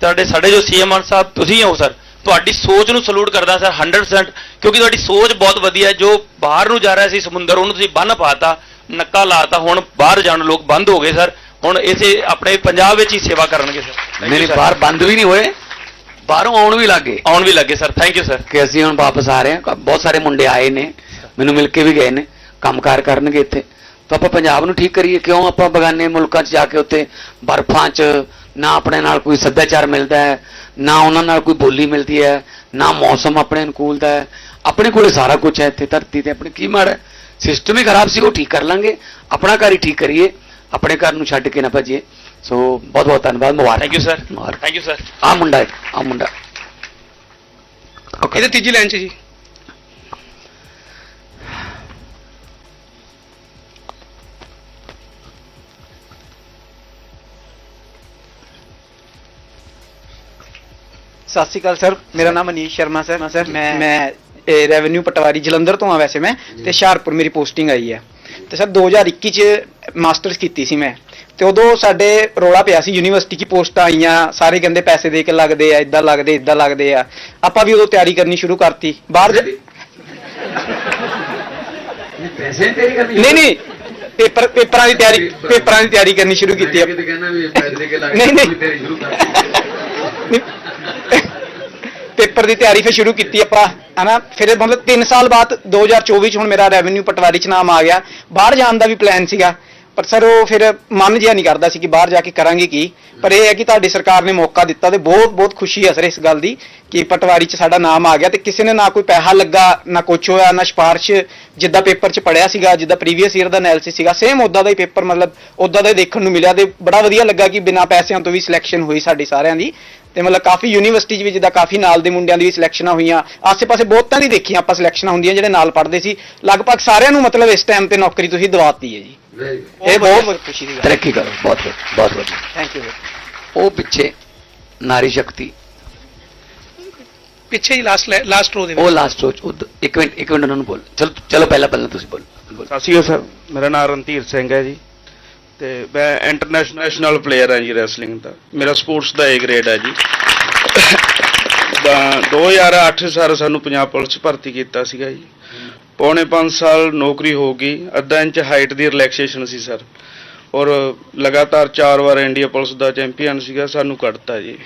ਤੁਹਾਡੇ ਸਾਡੇ ਜੋ ਸੀਐਮ ਸਾਹਿਬ ਤੁਸੀਂ ਹੋ ਸਰ ਤੁਹਾਡੀ ਸੋਚ ਨੂੰ ਸਲੂਟ ਕਰਦਾ ਸਰ 100% ਕਿਉਂਕਿ ਤੁਹਾਡੀ ਸੋਚ ਬਹੁਤ ਵਧੀਆ ਹੈ। ਜੋ ਬਾਹਰ ਨੂੰ ਜਾ ਰਿਹਾ ਸੀ ਸਮੁੰਦਰ ਉਹਨੂੰ ਤੁਸੀਂ ਬੰਨ ਪਾਤਾ ਨੱਕਾ ਲਾਤਾ ਹੁਣ ਬਾਹਰ ਜਾਣ ਲੋਕ ਬੰਦ ਹੋ ਗਏ ਸਰ ਹੁਣ ਇਸੇ ਆਪਣੇ ਪੰਜਾਬ ਵਿੱਚ ਹੀ ਸੇਵਾ ਕਰਨਗੇ ਸਰ ਮੇਰੇ ਬਾਹਰ ਬੰਦ ਵੀ ਨਹੀਂ ਹੋਏ। ਬਾਹਰੋਂ ਆਉਣ ਵੀ ਲੱਗੇ ਆਉਣ ਵੀ ਲੱਗੇ ਸਰ ਥੈਂਕ ਯੂ ਸਰ ਕਿ ਅਸੀਂ ਹੁਣ ਵਾਪਸ ਆ ਰਹੇ ਹਾਂ। ਬਹੁਤ ਸਾਰੇ ਮੁੰਡੇ ਆਏ ਨੇ। ਮੈਨੂੰ ਮਿਲ ਕੇ ਵੀ ਗਏ ਨੇ। ਕੰਮਕਾਰ ਕਰਨਗੇ ਇੱਥੇ। ਤਾਂ ਆਪਾਂ ਪੰਜਾਬ ਨੂੰ ਠੀਕ ਕਰੀਏ। ਕਿਉਂ ਆਪਾਂ ਬਗਾਨੇ ਮੁਲਕਾਂ 'ਚ ਜਾ ਕੇ ਉੱਥੇ ਬਰਫਾਂ 'ਚ ਨਾ ਆਪਣੇ ਨਾਲ ਕੋਈ ਸੱਭਿਆਚਾਰ ਮਿਲਦਾ ਹੈ ਨਾ ਉਹਨਾਂ ਨਾਲ ਕੋਈ ਬੋਲੀ ਮਿਲਦੀ ਹੈ ਨਾ ਮੌਸਮ ਆਪਣੇ ਅਨੁਕੂਲ ਦਾ ਹੈ। ਆਪਣੇ ਕੋਲੇ ਸਾਰਾ ਕੁਝ ਹੈ ਇੱਥੇ ਧਰਤੀ ਤੇ ਆਪਣੇ ਕੀ ਮਾੜਾ ਸਿਸਟਮ ਹੀ ਖਰਾਬ ਸੀ ਉਹ ਠੀਕ ਕਰ ਲਾਂਗੇ। ਆਪਣਾ ਘਰ ਹੀ ਠੀਕ ਕਰੀਏ ਆਪਣੇ ਘਰ ਨੂੰ ਛੱਡ ਕੇ ਨਾ ਭੱਜੀਏ। ਸੋ ਬਹੁਤ ਬਹੁਤ ਧੰਨਵਾਦ ਮੁਬਾਰਕ। Thank you sir thank you sir ਆ ਮੁੰਡਾ ਹੈ ਆ ਮੁੰਡਾ। ਇਹਦੇ ਤੀਜੀ ਲਾਈਨ 'ਚ ਜੀ। ਸਤਿ ਸ਼੍ਰੀ ਅਕਾਲ ਸਰ ਮੇਰਾ ਨਾਮ ਅਨੀਸ਼ ਸ਼ਰਮਾ ਸਰ। ਸਰ ਮੈਂ ਮੈਂ ਰੈਵਨਿਊ ਪਟਵਾਰੀ ਜਲੰਧਰ ਤੋਂ ਆ ਵੈਸੇ ਮੈਂ ਤੇ ਹੁਸ਼ਿਆਰਪੁਰ ਮੇਰੀ ਪੋਸਟਿੰਗ ਆਈ ਹੈ। ਤੇ ਸਰ 2021 ਚ ਮਾਸਟਰਸ ਕੀਤੀ ਸੀ ਮੈਂ। ਤੇ ਉਦੋਂ ਸਾਡੇ ਰੋਲਾ ਪਿਆ ਸੀ ਯੂਨੀਵਰਸਿਟੀ ਕੀ ਪੋਸਟਾਂ ਆਈਆਂ ਸਾਰੇ ਕਹਿੰਦੇ ਪੈਸੇ ਦੇ ਕੇ ਲੱਗਦੇ ਆ ਇਦਾਂ ਲੱਗਦੇ ਇਦਾਂ ਲੱਗਦੇ ਆ। ਆਪਾਂ ਵੀ ਉਦੋਂ ਤਿਆਰੀ ਕਰਨੀ ਸ਼ੁਰੂ ਕਰਤੀ। ਬਾਹਰ ਜਾ- ਪੈਸੇ ਤੇਰੀ ਕਰਨੀ ਨਹੀਂ ਨਹੀਂ ਪੇਪਰ ਪੇਪਰਾਂ ਦੀ ਤਿਆਰੀ ਪੇਪਰਾਂ ਦੀ ਤਿਆਰੀ ਕਰਨੀ ਸ਼ੁਰੂ ਕੀਤੀ ਆਪਾਂ ਕਹਿੰਦਾ ਵੀ ਪੈਸੇ ਦੇ ਕੇ ਲੱਗ ਨਹੀਂ, ਨਹੀਂ। ਤੇਰੀ ਸ਼ੁਰੂ ਕਰ ਪੇਪਰ ਦੀ ਤਿਆਰੀ ਫਿਰ ਸ਼ੁਰੂ ਕੀਤੀ ਆਪਾਂ, ਹਨਾ? ਫਿਰ ਮਤਲਬ 3 ਸਾਲ ਬਾਅਦ 2024 ਚ ਹੁਣ ਮੇਰਾ ਰੈਵਨਿਊ ਪਟਵਾਰੀ ਚ ਨਾਮ ਆ ਗਿਆ। ਬਾਹਰ ਜਾਣ ਦਾ ਵੀ ਪਲਾਨ ਸੀਗਾ। ਪਰ ਸਰ ਉਹ ਫਿਰ ਮਨ ਜਿਹਾ ਨਹੀਂ ਕਰਦਾ ਸੀ ਕਿ ਬਾਹਰ ਜਾ ਕੇ ਕਰਾਂਗੇ ਕੀ। ਪਰ ਇਹ ਹੈ ਕਿ ਤੁਹਾਡੀ ਸਰਕਾਰ ਨੇ ਮੌਕਾ ਦਿੱਤਾ ਤੇ ਬਹੁਤ ਬਹੁਤ ਖੁਸ਼ੀ ਹੈ ਸਰ ਇਸ ਗੱਲ ਦੀ ਕਿ ਪਟਵਾਰੀ ਚ ਸਾਡਾ ਨਾਮ ਆ ਗਿਆ ਤੇ ਕਿਸੇ ਨੇ ਨਾ ਕੋਈ ਪੈਸਾ ਲੱਗਾ, ਨਾ ਕੁਛ ਹੋਇਆ, ਨਾ ਸਿਫਾਰਿਸ਼ ਜਿੱਦਾਂ ਪੇਪਰ ਚ ਪੜਿਆ ਸੀਗਾ, ਜਿੱਦਾਂ ਪ੍ਰੀਵੀਅਸ ਈਅਰ ਦਾ ਐਨਾਲਿਸਿਸ ਸੀਗਾ ਸੇਮ ਉਦਾਂ ਦਾ ਹੀ ਪੇਪਰ ਮਤਲਬ ਉਦਾਂ ਦਾ ਹੀ ਦੇਖਣ ਨੂੰ ਮਿਲਿਆ ਤੇ ਬੜਾ ਵਧੀਆ ਲੱਗਾ ਕਿ ਬਿਨਾਂ ਪੈਸਿਆਂ ਤੋਂ ਵੀ ਸਿਲੈਕਸ਼ਨ ਹੋਈ ਸਾਡੀ ਸਾਰਿਆਂ ਦੀ। ਤੇ ਮਤਲਬ ਕਾਫੀ ਯੂਨੀਵਰਸਿਟੀ 'ਚ ਵੀ ਜਿੱਦਾਂ ਕਾਫੀ ਨਾਲ ਦੇ ਮੁੰਡਿਆਂ ਦੀ ਵੀ ਸਿਲੈਕਸ਼ਨਾਂ ਹੋਈਆਂ, ਆਸੇ-ਪਾਸੇ ਬਹੁਤਾਂ ਦੀ ਦੇਖੀਆਂ ਆਪਾਂ ਸਿਲੈਕਸ਼ਨਾਂ ਹੁੰਦੀਆਂ ਜਿਹੜੇ ਨਾਲ ਪੜ੍ਹਦੇ ਸੀ। ਲਗਭਗ ਸਾਰਿਆਂ ਨੂੰ ਮਤਲਬ ਇਸ ਟਾਈਮ ਤੇ ਨੌਕਰੀ ਤੁਸੀਂ ਦਵਾਤੀ ਹੈ ਜੀ। ਇਹ ਬਹੁਤ ਬਹੁਤ ਖੁਸ਼ੀ ਦੀ ਗੱਲ। ਤਰੱਕੀ ਕਰੋ ਬਹੁਤ ਬਹੁਤ ਵਧੀਆ। ਥੈਂਕ ਯੂ ਉਹ ਪਿੱਛੇ ਨਾਰੀ ਸ਼ਕਤੀ। ਪਿੱਛੇ ਹੀ ਲਾਸਟ ਲਾਸਟ ਰੋ ਦੇ ਉਹ ਲਾਸਟ ਰੋਚ ਇੱਕ ਮਿੰਟ ਇੱਕ ਮਿੰਟ ਉਹਨਾਂ ਨੂੰ ਬੋਲ। ਚਲੋ ਚਲੋ ਪਹਿਲਾਂ ਪਹਿਲਾਂ ਤੁਸੀਂ ਬੋਲ। ਸਤਿ ਸ਼੍ਰੀ ਅਕਾਲ ਸਰ। ਮੇਰਾ ਨਾਮ ਰਣਧੀਰ ਸਿੰਘ ਹੈ ਜੀ। ਤੇ ਮੈਂ ਇੰਟਰਨੈਸ਼ਨਲ ਪਲੇਅਰ ਹਾਂ ਜੀ ਰੈਸਲਿੰਗ ਦਾ। ਮੇਰਾ ਸਪੋਰਟਸ ਦਾ ਏ ਗ੍ਰੇਡ ਹੈ ਜੀ। ਤਾਂ 2008 ਸਰ ਸਾਨੂੰ ਪੰਜਾਬ ਪੁਲਿਸ ਭਰਤੀ ਕੀਤਾ ਸੀਗਾ ਜੀ। ਪੌਣੇ 5 ਸਾਲ ਨੌਕਰੀ ਹੋ ਗਈ। ਅੱਧਾ ਇੰਚ ਹਾਈਟ ਦੀ ਰਿਲੈਕਸੇਸ਼ਨ ਸੀ ਸਰ ਔਰ ਲਗਾਤਾਰ 4 ਵਾਰ ਇੰਡੀਆ ਪੁਲਿਸ ਦਾ ਚੈਂਪੀਅਨ ਸੀਗਾ ਸਾਨੂੰ ਕੱਢਤਾ ਜੀ।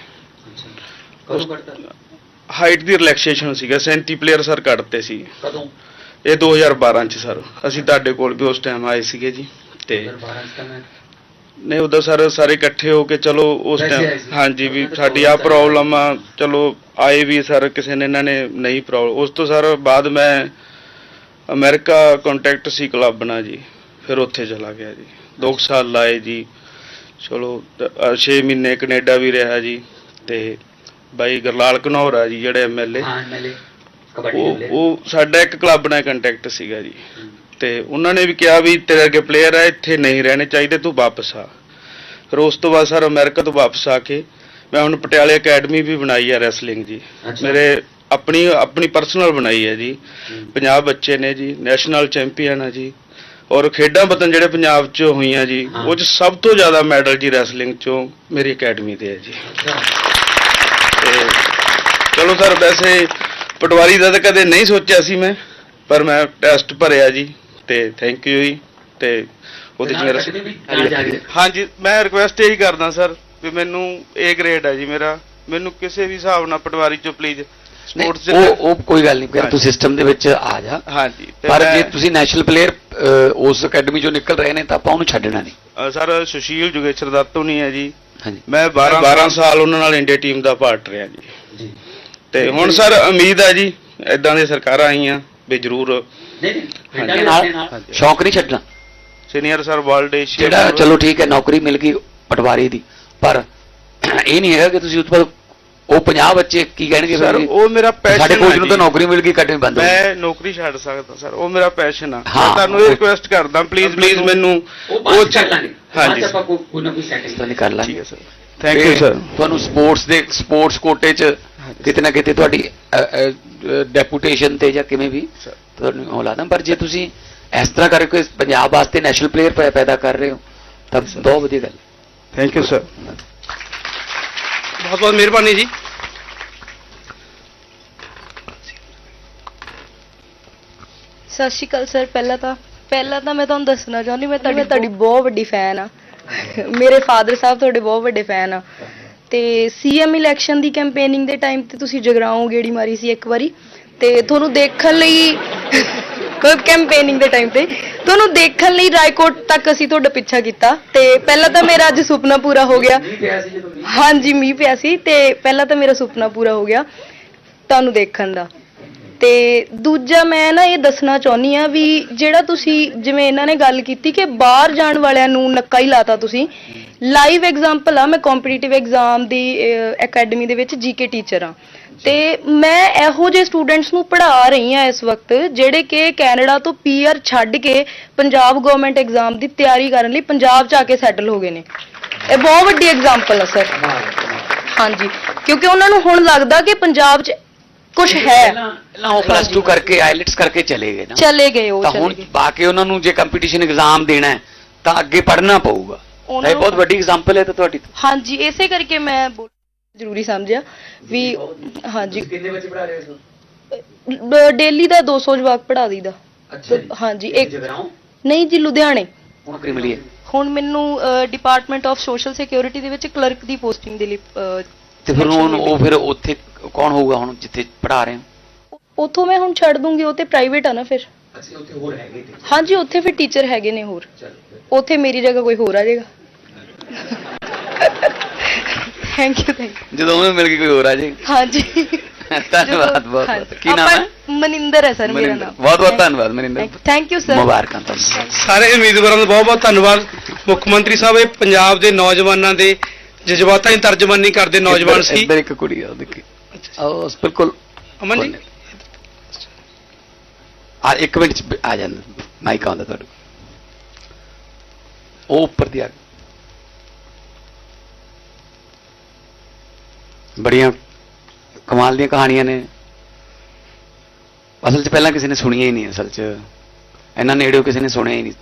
ਹਾਈਟ ਦੀ ਰਿਲੈਕਸੇਸ਼ਨ ਸੀਗਾ 37 ਪਲੇਅਰ ਸਰ ਕੱਢਤੇ ਸੀ। ਕਦੋਂ? ਇਹ 2012 ਚ ਸਰ ਅਸੀਂ ਤੁਹਾਡੇ ਕੋਲ ਵੀ ਉਸ ਟਾਈਮ ਆਏ ਸੀਗੇ ਜੀ ਤੇ ਨਹੀਂ ਉਦੋਂ ਸਰ ਸਾਰੇ ਇਕੱਠੇ ਹੋ ਕੇ ਚਲੋ ਉਸ ਟਾਈਮ। ਹਾਂਜੀ ਵੀ ਸਾਡੀ ਆ ਪ੍ਰੋਬਲਮ ਆ ਚਲੋ ਆਏ ਵੀ ਸਰ ਕਿਸੇ ਨੇ ਇਹਨਾਂ ਨੇ ਨਹੀਂ ਪ੍ਰੋਬਲਮ ਉਸ ਤੋਂ ਸਰ ਬਾਅਦ ਮੈਂ ਅਮਰੀਕਾ ਕੰਟੈਕਟ ਸੀ ਕਲੱਬ ਨਾਲ ਜੀ ਫਿਰ ਉੱਥੇ ਚਲਾ ਗਿਆ ਜੀ। 2 ਸਾਲ ਲਾਏ ਜੀ। ਚਲੋ 6 ਮਹੀਨੇ ਕੈਨੇਡਾ ਵੀ ਰਿਹਾ ਜੀ ਤੇ ਬਾਈ ਗਰਲਾਲ ਘਨੌਰ ਆ ਜੀ ਜਿਹੜੇ ਐਮਐਲਏ ਹਾਂ ਮੈਲੇ ਉਹ ਉਹ ਸਾਡਾ ਇੱਕ ਕਲੱਬ ਨਾਲ ਕੰਟੈਕਟ ਸੀਗਾ ਜੀ। ਤੇ ਉਹਨਾਂ ਨੇ ਵੀ ਕਿਹਾ ਵੀ ਤੇਰੇ ਅੱਗੇ ਪਲੇਅਰ ਆ ਇੱਥੇ ਨਹੀਂ ਰਹਿਣੇ ਚਾਹੀਦੇ ਤੂੰ ਵਾਪਸ ਆ। ਫਿਰ ਉਸ ਤੋਂ ਬਾਅਦ ਸਰ ਅਮਰੀਕਾ ਤੋਂ ਵਾਪਸ ਆ ਕੇ ਮੈਂ ਹੁਣ ਪਟਿਆਲੇ ਅਕੈਡਮੀ ਵੀ ਬਣਾਈ ਹੈ ਰੈਸਲਿੰਗ ਜੀ। ਮੇਰੇ ਆਪਣੀ ਆਪਣੀ ਪਰਸਨਲ ਬਣਾਈ ਹੈ ਜੀ। ਪੰਜਾਬ ਬੱਚੇ ਨੇ ਜੀ ਨੈਸ਼ਨਲ ਚੈਂਪੀਅਨ ਆ ਜੀ। ਔਰ ਖੇਡਾਂ ਵਤਨ ਜਿਹੜੇ ਪੰਜਾਬ 'ਚ ਹੋਈਆਂ ਜੀ। ਉਹ 'ਚ ਸਭ ਤੋਂ ਜ਼ਿਆਦਾ ਮੈਡਲ ਜੀ ਰੈਸਲਿੰਗ 'ਚੋਂ ਮੇਰੀ ਅਕੈਡਮੀ ਦੇ ਹੈ ਜੀ। ਤੇ ਚਲੋ ਸਰ ਵੈਸੇ ਪਟਵਾਰੀ ਦਾ ਤਾਂ ਕਦੇ ਨਹੀਂ ਸੋਚਿਆ ਸੀ ਮੈਂ ਪਰ ਮੈਂ ਟੈਸਟ ਭਰਿਆ ਜੀ ਤੇ ਥੈਂਕ ਯੂ ਜੀ ਤੇ ਉਹਦੇ ਚ ਮੇਰਾ ਹਾਂਜੀ ਮੈਂ ਰਿਕੁਐਸਟ ਇਹੀ ਕਰਦਾ ਸਰ ਵੀ ਮੈਨੂੰ ਏ ਗ੍ਰੇਡ ਹੈ ਜੀ ਮੇਰਾ ਮੈਨੂੰ ਕਿਸੇ ਵੀ ਹਿਸਾਬ ਨਾਲ ਪਟਵਾਰੀ ਚੋਂ ਪਲੀਜ਼ ਸਪੋਰਟਸ ਉਹ ਉਹ ਕੋਈ ਗੱਲ ਨਹੀਂ ਫਿਰ ਤੂੰ। ਸਿਸਟਮ ਦੇ ਵਿੱਚ ਆ ਜਾ। ਹਾਂਜੀ ਪਰ ਜੇ ਤੁਸੀਂ ਨੈਸ਼ਨਲ ਪਲੇਅਰ ਉਸ ਅਕੈਡਮੀ ਚੋਂ ਨਿਕਲ ਰਹੇ ਨੇ ਤਾਂ ਆਪਾਂ ਉਹਨੂੰ ਛੱਡਣਾ ਨਹੀਂ। ਸਰ ਸੁਸ਼ੀਲ ਜੁਗੇਸ਼ਰ ਦੱਤ ਨਹੀਂ ਹੈ ਜੀ। ਹਾਂਜੀ। ਮੈਂ 12 12 ਸਾਲ ਉਹਨਾਂ ਨਾਲ ਇੰਡੀਆ ਟੀਮ ਦਾ ਪਾਰਟ ਰਿਹਾ ਜੀ। ਜੀ। ਤੇ ਹੁਣ ਸਰ ਉਮੀਦ ਹੈ ਜੀ ਇਦਾਂ ਦੀਆਂ ਸਰਕਾਰਾਂ ਆਈਆਂ ਵੀ ਜ਼ਰੂਰ ਸ਼ੌਕ ਨਹੀਂ ਛੱਡਣਾ। ਸੀਨੀਅਰ ਸਰ ਵਰਲਡ ਏਸ਼ੀਆ ਜਿਹੜਾ ਚਲੋ ਠੀਕ ਹੈ ਨੌਕਰੀ ਮਿਲ ਗਈ ਪਟਵਾਰੀ ਦੀ ਪਰ ਇਹ ਨਹੀਂ ਹੈਗਾ ਕਿ ਤੁਸੀਂ ਉਸ ਤੋਂ ਬਾਅਦ ਉਹ 50 ਬੱਚੇ ਕੀ ਕਹਿਣਗੇ ਸਰ ਫਿਰ ਉਹ ਮੇਰਾ ਪੈਸ਼ਨ ਸਾਡੇ ਕੋਚ ਨੂੰ ਤਾਂ ਨੌਕਰੀ ਮਿਲ ਗਈ ਅਕੈਡਮੀ ਬੰਦ ਹੋ ਗਈ। ਮੈਂ ਨੌਕਰੀ ਛੱਡ ਸਕਦਾ ਸਰ ਉਹ ਮੇਰਾ ਪੈਸ਼ਨ ਆ। ਹਾਂ, ਮੈਂ ਤੁਹਾਨੂੰ ਇਹ ਉਹ- ਰਿਕੁਐਸਟ ਕਰਦਾ ਪਲੀਜ਼ ਪਲੀਜ਼ ਮੈਨੂੰ ਹਾਂਜੀ ਕੋਈ ਨਾ ਕੋਈ ਸੈਟਿੰਗ ਤਾਂ ਨਹੀਂ ਕਰ ਲਾਂਗੇ। ਸਰ ਥੈਂਕ ਯੂ ਸਰ ਤੁਹਾਨੂੰ ਸਪੋਰਟਸ ਦੇ ਸਪੋਰਟਸ ਕੋਟੇ 'ਚ ਕਿਤੇ ਨਾ ਕਿਤੇ ਤੁਹਾਡੀ ਡੈਪੂਟੇਸ਼ਨ ਤੇ ਜਾਂ ਕਿਵੇਂ ਵੀ Sir. ਤੁਹਾਨੂੰ ਉਹ ਲਾਦਾ। ਪਰ ਜੇ ਤੁਸੀਂ ਇਸ ਤਰ੍ਹਾਂ ਕਰਕੇ ਪੰਜਾਬ ਵਾਸਤੇ ਨੈਸ਼ਨਲ ਪਲੇਅਰ ਪੈਦਾ ਕਰ ਰਹੇ ਹੋ ਤਾਂ ਬਹੁਤ ਵਧੀਆ ਗੱਲ। ਥੈਂਕ ਯੂ ਸਰ ਬਹੁਤ ਬਹੁਤ ਮਿਹਰਬਾਨੀ ਜੀ ਸਤਿ ਸ਼੍ਰੀ ਅਕਾਲ ਸਰ ਪਹਿਲਾਂ ਤਾਂ ਪਹਿਲਾਂ ਤਾਂ ਮੈਂ ਤੁਹਾਨੂੰ ਦੱਸਣਾ ਚਾਹੁੰਦੀ ਮੈਂ ਤੁਹਾਡੀ ਮੈਂ ਤੁਹਾਡੀ ਬਹੁਤ ਵੱਡੀ ਫੈਨ ਆ ਮੇਰੇ ਫਾਦਰ ਸਾਹਿਬ ਤੁਹਾਡੇ ਬਹੁਤ ਵੱਡੇ ਫੈਨ ਆ ਤੇ ਸੀਐਮ ਇਲੈਕਸ਼ਨ ਦੀ ਕੈਂਪੇਨਿੰਗ ਦੇ ਟਾਈਮ ਤੇ ਤੁਸੀਂ ਜਗਰਾਓਂ ਗੇੜੀ ਮਾਰੀ ਸੀ ਇੱਕ ਵਾਰੀ ਤੇ ਤੁਹਾਨੂੰ ਦੇਖਣ ਲਈ ਕੈਂਪੇਨਿੰਗ ਦੇ ਟਾਈਮ ਤੇ ਤੁਹਾਨੂੰ ਦੇਖਣ ਲਈ ਰਾਏਕੋਟ ਤੱਕ ਅਸੀਂ ਤੁਹਾਡਾ ਪਿੱਛਾ ਕੀਤਾ ਤੇ ਪਹਿਲਾਂ ਤਾਂ ਮੇਰਾ ਅੱਜ ਸੁਪਨਾ ਪੂਰਾ ਹੋ ਗਿਆ। ਹਾਂਜੀ ਮੀਂਹ ਪਿਆ ਸੀ ਤੇ ਪਹਿਲਾਂ ਤਾਂ ਮੇਰਾ ਸੁਪਨਾ ਪੂਰਾ ਹੋ ਗਿਆ ਤੁਹਾਨੂੰ ਦੇਖਣ ਦਾ। ਤੇ ਦੂਜਾ ਮੈਂ ਨਾ ਇਹ ਦੱਸਣਾ ਚਾਹੁੰਦੀ ਆ ਵੀ ਜਿਹੜਾ ਤੁਸੀਂ ਜਿਵੇਂ ਇਹਨਾਂ ਨੇ ਗੱਲ ਕੀਤੀ ਕਿ ਬਾਹਰ ਜਾਣ ਵਾਲਿਆਂ ਨੂੰ ਨੱਕਾ ਹੀ ਲਾਤਾ ਤੁਸੀਂ ਲਾਈਵ ਐਗਜ਼ਾਮਪਲ ਆ ਮੈਂ ਕੰਪੀਟੀਟਿਵ ਐਗਜ਼ਾਮ ਦੀ ਅਕੈਡਮੀ ਦੇ ਵਿੱਚ ਜੀਕੇ ਟੀਚਰ ਆ ਤੇ ਮੈਂ ਇਹੋ ਜਿਹੇ ਸਟੂਡੈਂਟਸ ਨੂੰ ਪੜ੍ਹਾ ਰਹੀ ਆ ਇਸ ਵਕਤ ਜਿਹੜੇ ਕਿ ਕੈਨੇਡਾ ਤੋਂ ਪੀਆਰ ਛੱਡ ਕੇ ਪੰਜਾਬ ਗਵਰਨਮੈਂਟ ਐਗਜ਼ਾਮ ਦੀ ਤਿਆਰੀ ਕਰਨ ਲਈ ਪੰਜਾਬ ਚ ਆ ਕੇ ਸੈਟਲ ਹੋ ਗਏ ਨੇ। ਇਹ ਬਹੁਤ ਵੱਡੀ ਐਗਜ਼ਾਮਪਲ ਆ ਸਰ ਹਾਂਜੀ ਕਿਉਂਕਿ ਉਹਨਾਂ ਨੂੰ ਹੁਣ ਲੱਗਦਾ ਕਿ ਪੰਜਾਬ ਚ ਕੁਝ ਹੈ। ਪਹਿਲਾਂ ਉਹ ਪਲੱਸ 2 ਕਰਕੇ ਆਈਲੈਟਸ ਕਰਕੇ ਚਲੇ ਗਏ ਨਾ। ਚਲੇ ਗਏ ਉਹ ਤਾਂ ਹੁਣ ਬਾਕੀ ਉਹਨਾਂ ਨੂੰ ਜੇ ਕੰਪੀਟੀਸ਼ਨ ਐਗਜ਼ਾਮ ਦੇਣਾ ਹੈ ਤਾਂ ਅੱਗੇ ਪੜ੍ਹਨਾ ਪਊਗਾ। ਇਹ ਬਹੁਤ ਵੱਡੀ ਐਗਜ਼ਾਮਪਲ ਹੈ ਤਾਂ ਤੁਹਾਡੀ ਹਾਂਜੀ ਇਸੇ ਕਰਕੇ ਮੈਂ ਜ਼ਰੂਰੀ ਸਮਝਿਆ ਵੀ ਹਾਂਜੀ। ਕਿੰਨੇ ਬੱਚੇ ਪੜ੍ਹਾ ਰਹੇ ਹੋ ਡੇਲੀ ਦਾ 200 ਜਵਾਕ ਪੜ੍ਹਾ ਦਈਦਾ। ਹਾਂਜੀ ਇੱਕ ਜਗਰਾਉਂ ਨਹੀਂ ਜੀ ਲੁਧਿਆਣੇ। ਨੌਕਰੀ ਮਿਲੀ ਹੈ ਹੁਣ ਮੈਨੂੰ ਡਿਪਾਰਟਮੈਂਟ ਆਫ ਸੋਸ਼ਲ ਸਿਕਿਉਰਿਟੀ ਦੇ ਵਿੱਚ ਕਲਰਕ ਦੀ ਪੋਸਟਿੰਗ ਦੇ ਲਈ ਅਹ, ਤੇ ਫਿਰ ਹੁਣ ਉਹ। ਫਿਰ ਉੱਥੇ ਕੌਣ ਹੋਊਗਾ ਹੁਣ ਜਿੱਥੇ ਪੜ੍ਹਾ ਰਹੇ ਹੋ? ਉੱਥੋਂ ਮੈਂ ਹੁਣ ਛੱਡ ਦੂੰਗੀ ਉਹ ਤੇ ਪ੍ਰਾਈਵੇਟ ਆ ਨਾ ਫਿਰ। ਅੱਛਾ ਉੱਥੇ ਹੋਰ ਹੈਗੇ ਤੇ। ਹਾਂਜੀ ਉੱਥੇ ਫਿਰ ਟੀਚਰ ਹੈਗੇ ਨੇ ਹੋਰ। ਉੱਥੇ ਮੇਰੀ ਜਗ੍ਹਾ ਕੋਈ ਹੋਰ ਆ ਜਾਏਗਾ। ਥੈਂਕ ਯੂ ਥੈਂਕ ਜਦੋਂ ਉਹਨੂੰ ਮਿਲ ਕੇ ਕੋਈ ਹੋਰ ਆ ਜਾਏ ਹਾਂਜੀ। ਧੰਨਵਾਦ ਬਹੁਤ। ਬਹੁਤ। ਕੀ ਨਾਮ ਹੈ? ਮਨਿੰਦਰ ਹੈ ਸਰ ਮੇਰਾ ਨਾਮ। ਬਹੁਤ ਬਹੁਤ ਧੰਨਵਾਦ ਮਨਿੰਦਰ। ਥੈਂਕ ਯੂ ਸਰ ਮੁਬਾਰਕਾਂ ਤੁਹਾਨੂੰ। ਸਾਰੇ ਉਮੀਦਵਾਰਾਂ ਦਾ ਬਹੁਤ ਬਹੁਤ ਧੰਨਵਾਦ। ਮੁੱਖ ਮੰਤਰੀ ਸਾਹਿਬ ਇਹ ਪੰਜਾਬ ਦੇ ਨੌਜਵਾਨਾਂ ਦੇ ਜਜ਼ਬਾਤਾਂ ਦੀ ਤਰਜਮਾਨੀ ਕਰਦੇ ਨੌਜਵਾਨ ਸੀ। ਇੱਧਰ ਇੱਕ ਕੁੜੀ ਆ ਉਹ ਦੇਖੀ। ਆਹ ਬਿਲਕੁਲ ਅਮਨ ਜੀ? ਆ ਇੱਕ ਮਿੰਟ ਆ ਜਾਂਦਾ। ਮਾਈਕ ਆਉਂਦਾ ਤੁਹਾਡੇ ਉਹ ਉੱਪਰ ਦੀ ਆ। ਬੜੀਆਂ ਕਮਾਲ ਦੀਆਂ ਕਹਾਣੀਆਂ ਨੇ। ਅਸਲ 'ਚ ਪਹਿਲਾਂ ਕਿਸੇ ਨੇ ਸੁਣੀਆਂ ਹੀ ਨਹੀਂ ਅਸਲ 'ਚ। ਇਹਨਾਂ ਨੇੜਿਓ ਕਿਸੇ ਨੇ ਸੁਣਿਆ ਹੀ ਨਹੀਂ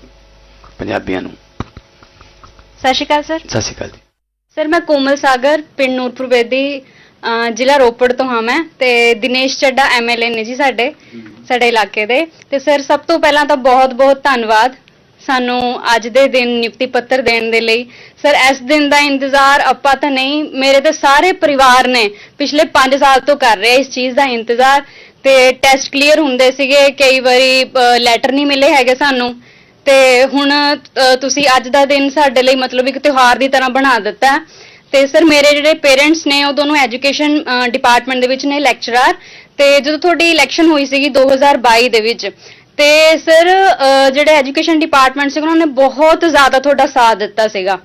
ਪੰਜਾਬੀਆਂ ਨੂੰ। ਸਤਿ ਸ਼੍ਰੀ ਅਕਾਲ ਸਰ। ਸਤਿ ਸ਼੍ਰੀ ਅਕਾਲ ਜੀ। ਸਰ ਮੈਂ ਕੋਮਲ ਸਾਗਰ ਪਿੰਡ ਨੂਰਪੁਰ ਬੇਦੀ ਅਹ ਜ਼ਿਲ੍ਹਾ ਰੋਪੜ ਤੋਂ ਹਾਂ ਮੈਂ ਤੇ ਦਿਨੇਸ਼ ਚੱਡਾ ਐਮਐਲਏ ਨੇ ਜੀ ਸਾਡੇ ਸਾਡੇ ਇਲਾਕੇ ਦੇ। ਤੇ ਸਰ ਸਭ ਤੋਂ ਪਹਿਲਾਂ ਤਾਂ ਬਹੁਤ-ਬਹੁਤ ਧੰਨਵਾਦ। ਸਾਨੂੰ ਅੱਜ ਦੇ ਦਿਨ ਨਿਯੁਕਤੀ ਪੱਤਰ ਦੇਣ ਦੇ ਲਈ। ਸਰ, ਇਸ ਦਿਨ ਦਾ ਇੰਤਜ਼ਾਰ ਆਪਾਂ ਤਾਂ ਨਹੀਂ, ਮੇਰੇ ਤੇ ਸਾਰੇ ਪਰਿਵਾਰ ਨੇ ਪਿਛਲੇ 5 ਸਾਲ ਤੋਂ ਕਰ ਰਹੇ ਇਸ ਚੀਜ਼ ਦਾ ਇੰਤਜ਼ਾਰ। ਤੇ ਟੈਸਟ ਕਲੀਅਰ ਹੁੰਦੇ ਸੀਗੇ, ਕਈ ਵਾਰੀ ਲੈਟਰ ਨਹੀਂ ਮਿਲੇ ਹੈਗੇ ਸਾਨੂੰ। ਤੇ ਹੁਣ ਤੁਸੀਂ ਅੱਜ ਦਾ ਦਿਨ ਸਾਡੇ ਲਈ ਮਤਲਬ ਇੱਕ ਤਿਉਹਾਰ ਦੀ ਤਰ੍ਹਾਂ ਬਣਾ ਦਿੱਤਾ। ਤੇ ਸਰ, ਮੇਰੇ ਜਿਹੜੇ ਪੇਰੈਂਟਸ ਨੇ, ਉਹ ਦੋਨੋਂ ਐਜੂਕੇਸ਼ਨ ਡਿਪਾਰਟਮੈਂਟ ਦੇ ਵਿੱਚ ਨੇ ਲੈਕਚਰਰ ਤੇ ਜਦੋਂ ਤੁਹਾਡੀ ਇਲੈਕਸ਼ਨ ਹੋਈ ਸੀਗੀ 2022 ਦੇ ਵਿੱਚ ਤੇ ਸਰ ਜਿਹੜੇ ਐਜੂਕੇਸ਼ਨ ਡਿਪਾਰਟਮੈਂਟ ਸੀ ਉਹਨਾਂ ਨੇ ਬਹੁਤ ਜ਼ਿਆਦਾ ਤੁਹਾਡਾ ਸਾਥ ਦਿੱਤਾ ਸੀਗਾ।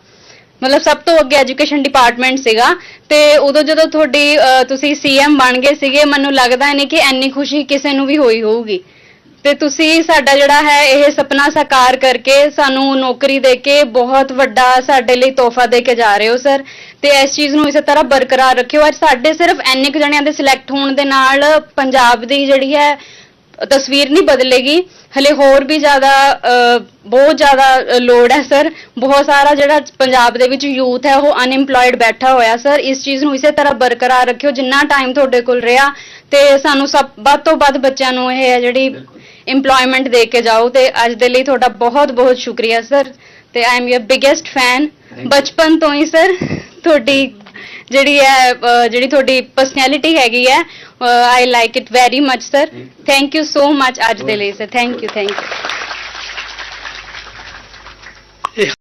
ਮਤਲਬ ਸਭ ਤੋਂ ਅੱਗੇ ਐਜੂਕੇਸ਼ਨ ਡਿਪਾਰਟਮੈਂਟ ਸੀਗਾ। ਤੇ ਉਦੋਂ ਜਦੋਂ ਤੁਹਾਡੀ ਅ, ਤੁਸੀਂ ਸੀਐਮ ਬਣ ਗਏ ਸੀਗੇ ਮੈਨੂੰ ਲੱਗਦਾ ਨਹੀਂ ਕਿ ਇੰਨੀ ਖੁਸ਼ੀ ਕਿਸੇ ਨੂੰ ਵੀ ਹੋਈ ਹੋਊਗੀ। ਤੇ ਤੁਸੀਂ ਸਾਡਾ ਜਿਹੜਾ ਹੈ ਇਹ ਸੁਪਨਾ ਸਾਕਾਰ ਕਰਕੇ ਸਾਨੂੰ ਨੌਕਰੀ ਦੇ ਕੇ ਬਹੁਤ ਵੱਡਾ ਸਾਡੇ ਲਈ ਤੋਹਫਾ ਦੇ ਕੇ ਜਾ ਰਹੇ ਹੋ ਸਰ। ਤੇ ਇਸ ਚੀਜ਼ ਨੂੰ ਇਸੇ ਤਰ੍ਹਾਂ ਬਰਕਰਾਰ ਰੱਖਿਓ। ਅੱਜ ਸਾਡੇ ਸਿਰਫ ਇੰਨੇ ਕੁ ਜਣਿਆਂ ਦੇ ਸਿਲੈਕਟ ਹੋਣ ਦੇ ਨਾਲ ਪੰਜਾਬ ਦੀ ਜਿਹੜੀ ਹੈ ਤਸਵੀਰ ਨਹੀਂ ਬਦਲੇਗੀ। ਹਲੇ ਹੋਰ ਵੀ ਜ਼ਿਆਦਾ ਬਹੁਤ ਜ਼ਿਆਦਾ ਲੋੜ ਹੈ ਸਰ ਬਹੁਤ ਸਾਰਾ ਜਿਹੜਾ ਪੰਜਾਬ ਦੇ ਵਿੱਚ ਯੂਥ ਹੈ ਉਹ ਅਨਇੰਪਲੋਇਡ ਬੈਠਾ ਹੋਇਆ ਸਰ ਇਸ ਚੀਜ਼ ਨੂੰ ਇਸੇ ਤਰ੍ਹਾਂ ਬਰਕਰਾਰ ਰੱਖਿਓ ਜਿੰਨਾ ਟਾਈਮ ਤੁਹਾਡੇ ਕੋਲ ਰਿਹਾ ਤੇ ਸਾਨੂੰ ਸਭ ਵੱਧ ਤੋਂ ਵੱਧ ਬੱਚਿਆਂ ਨੂੰ ਇਹ ਹੈ ਜਿਹੜੀ EMPLOYMENT ਦੇ ਕੇ ਜਾਓ ਤੇ ਅੱਜ ਦੇ ਲਈ ਤੁਹਾਡਾ ਬਹੁਤ ਬਹੁਤ ਸ਼ੁਕਰੀਆ ਸਰ ਤੇ I am your biggest fan ਬਚਪਨ ਤੋਂ ਹੀ ਸਰ ਤੁਹਾਡੀ ਜਿਹੜੀ ਹੈ ਜਿਹੜੀ ਤੁਹਾਡੀ ਪਰਸਨੈਲਿਟੀ ਹੈਗੀ ਹੈ I like it very much sir thank you so much ਅੱਜ ਦੇ ਲਈ sir thank you thank you